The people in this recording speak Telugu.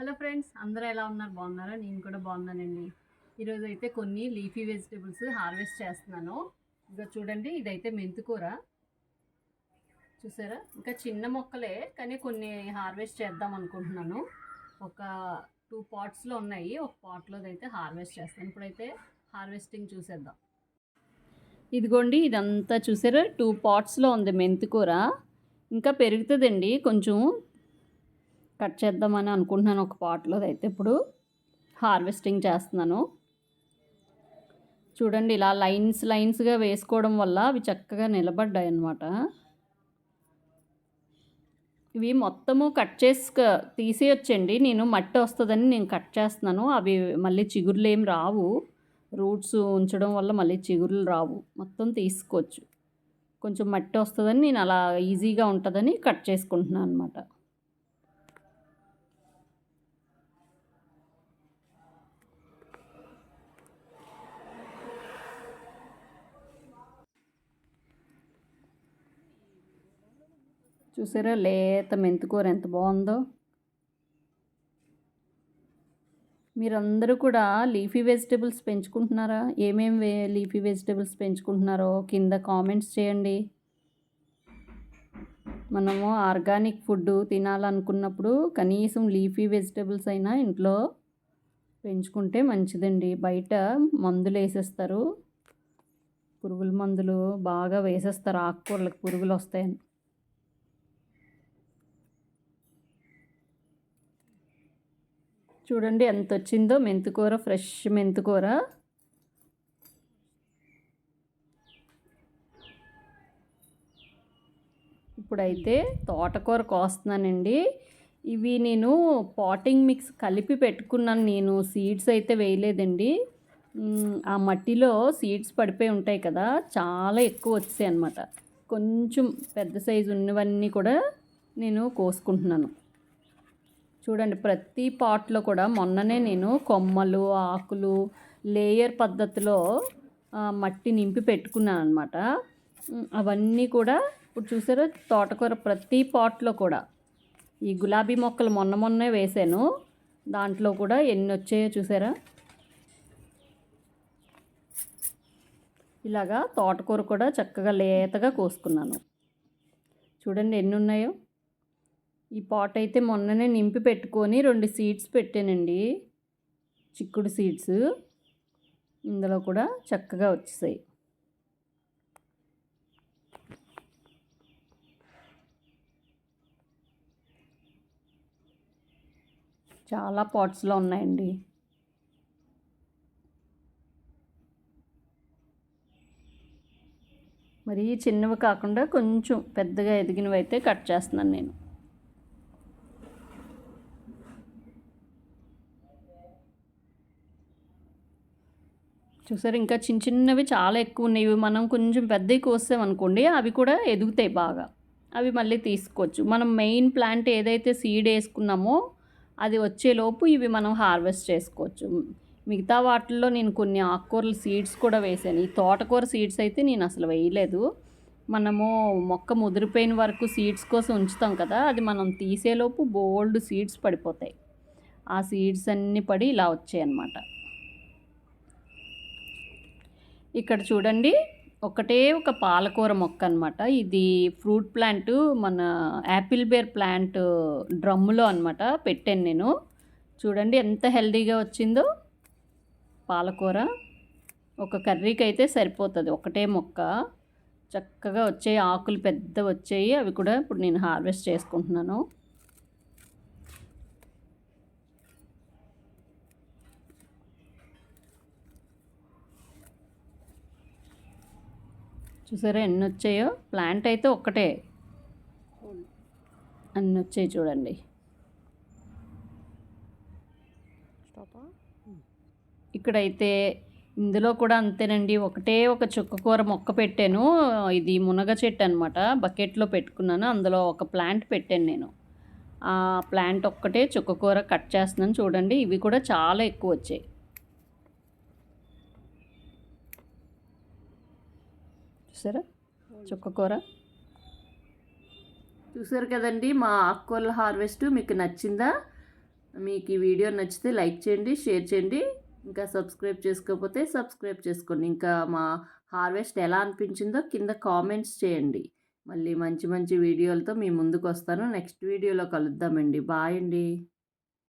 హలో ఫ్రెండ్స్ అందరూ ఎలా ఉన్నారు? బాగున్నారా? నేను కూడా బాగున్నానండి. ఈరోజు అయితే కొన్ని లీఫీ వెజిటేబుల్స్ హార్వెస్ట్ చేస్తున్నాను. ఇంకా చూడండి ఇదైతే మెంతికూర చూసారా? ఇంకా చిన్న మొక్కలే కానీ కొన్ని హార్వెస్ట్ చేద్దాం అనుకుంటున్నాను. ఒక టూ పాట్స్లో ఉన్నాయి ఒక పాట్లో అయితే హార్వెస్ట్ చేస్తాను. ఇప్పుడైతే హార్వెస్టింగ్ చూసేద్దాం. ఇదిగోండి ఇదంతా చూసారా? టూ పాట్స్లో ఉంది మెంతికూర ఇంకా పెరుగుతుందండి కొంచెం కట్ చేద్దామని అనుకుంటున్నాను ఒక పాట్లో అయితే ఇప్పుడు. హార్వెస్టింగ్ చేస్తున్నాను. చూడండి ఇలా లైన్స్ లైన్స్గా వేసుకోవడం వల్ల అవి చక్కగా నిలబడ్డాయి అన్నమాట ఇవి మొత్తము కట్ చేసి తీసేయొచ్చండి. నేను మట్టి వస్తుందని నేను కట్ చేస్తున్నాను. అవి మళ్ళీ చిగుర్లు ఏం రావు. రూట్స్ ఉంచడం వల్ల మళ్ళీ చిగుర్లు రావు. మొత్తం తీసుకోవచ్చు. కొంచెం మట్టి వస్తుందని నేను అలా ఈజీగా ఉంటుందని కట్ చేసుకుంటున్నాను అనమాట చూసారా? లేత మెంతికూర ఎంత బాగుందో. మీరందరూ కూడా లీఫీ వెజిటేబుల్స్ పెంచుకుంటున్నారా? ఏమేమి వే లీఫీ వెజిటేబుల్స్ పెంచుకుంటున్నారో కింద కామెంట్స్ చేయండి. మనము ఆర్గానిక్ ఫుడ్ తినాలనుకున్నప్పుడు కనీసం లీఫీ వెజిటేబుల్స్ అయినా ఇంట్లో పెంచుకుంటే మంచిదండి. బయట మందులు వేసేస్తారు. పురుగుల మందులు బాగా వేసేస్తారు. ఆకుకూరలకు పురుగులు వస్తాయని. చూడండి ఎంత వచ్చిందో మెంతికూర ఫ్రెష్ మెంతికూర ఇప్పుడైతే తోటకూర కోస్తున్నానండి. ఇవి నేను పాటింగ్ మిక్స్ కలిపి పెట్టుకున్నాను. నేను సీడ్స్ అయితే వేయలేదండి. ఆ మట్టిలో సీడ్స్ పడిపోయి ఉంటాయి కదా చాలా ఎక్కువ వచ్చాయి అన్నమాట. కొంచెం పెద్ద సైజు ఉన్నవన్నీ కూడా నేను కోసుకుంటున్నాను. చూడండి ప్రతి పాట్లో కూడా మొన్ననే నేను కొమ్మలు ఆకులు లేయర్ పద్ధతిలో మట్టి నింపి పెట్టుకున్నాను అనమాట అవన్నీ కూడా ఇప్పుడు చూసారా తోటకూర ప్రతి పాట్లో కూడా. ఈ గులాబీ మొక్కలు మొన్న మొన్నే వేసాను దాంట్లో కూడా ఎన్ని వచ్చాయో చూసారా? ఇలాగా తోటకూర కూడా చక్కగా లేతగా కోసుకున్నాను. చూడండి ఎన్ని ఉన్నాయో. ఈ పాట్ అయితే మొన్ననే నింపి పెట్టుకొని రెండు సీడ్స్ పెట్టానండి. చిక్కుడు సీడ్స్. ఇందులో కూడా చక్కగా వచ్చేసాయి. చాలా పాట్స్లో ఉన్నాయండి. మరి చిన్నవి కాకుండా కొంచెం పెద్దగా ఎదిగినవి అయితే కట్ చేస్తున్నాను నేను. చూసారు? ఇంకా చిన్న చిన్నవి చాలా ఎక్కువ ఉన్నాయి. మనం కొంచెం పెద్దవి కోసామనుకోండి అవి కూడా ఎదుగుతాయి బాగా. అవి మళ్ళీ తీసుకోవచ్చు. మనం మెయిన్ ప్లాంట్ ఏదైతే సీడ్ వేసుకున్నామో అది వచ్చేలోపు ఇవి మనం హార్వెస్ట్ చేసుకోవచ్చు. మిగతా వాటిల్లో నేను కొన్ని ఆకుకూరల సీడ్స్ కూడా వేసాను. ఈ తోటకూర సీడ్స్ అయితే నేను అసలు వేయలేదు. మనము మొక్క ముదిరిపోయిన వరకు సీడ్స్ కోసం ఉంచుతాం కదా అది మనం తీసేలోపు బోల్డ్ సీడ్స్ పడిపోతాయి. ఆ సీడ్స్ అన్నీ పడి ఇలా వచ్చాయి అన్నమాట ఇక్కడ చూడండి ఒకటే ఒక పాలకూర మొక్క అనమాట ఇది ఫ్రూట్ ప్లాంట్ మన యాపిల్ బేర్ ప్లాంట్ డ్రమ్ములో అనమాట పెట్టాను నేను. చూడండి ఎంత హెల్దీగా వచ్చిందో పాలకూర. ఒక కర్రీకి అయితే సరిపోతుంది ఒకటే మొక్క. చక్కగా వచ్చాయి ఆకులు పెద్ద వచ్చాయి అవి కూడా ఇప్పుడు నేను హార్వెస్ట్ చేసుకుంటున్నాను. చూసారా ఎన్ని వచ్చాయో ప్లాంట్ అయితే ఒక్కటే. అన్ని వచ్చాయి చూడండి ఇక్కడైతే ఇందులో కూడా అంతేనండి. ఒకటే ఒక చుక్కకూర మొక్క పెట్టాను. ఇది మునగ చెట్టు అనమాట బకెట్లో పెట్టుకున్నాను. అందులో ఒక ప్లాంట్ పెట్టాను నేను. ఆ ప్లాంట్ ఒక్కటే చుక్కకూర కట్ చేస్తున్నాను చూడండి. ఇవి కూడా చాలా ఎక్కువ వచ్చాయి. చూసారా? చుక్కకూర చూసారు కదండి మా ఆకుకూరల హార్వెస్ట్ మీకు నచ్చిందా? మీకు ఈ వీడియో నచ్చితే లైక్ చేయండి షేర్ చేయండి. ఇంకా సబ్స్క్రైబ్ చేసుకోకపోతే సబ్స్క్రైబ్ చేసుకోండి. ఇంకా మా హార్వెస్ట్ ఎలా అనిపించిందో కింద కామెంట్స్ చేయండి. మళ్ళీ మంచి మంచి వీడియోలతో మీ ముందుకు వస్తాను. నెక్స్ట్ వీడియోలో కలుద్దామండి. బాయ్ అండి.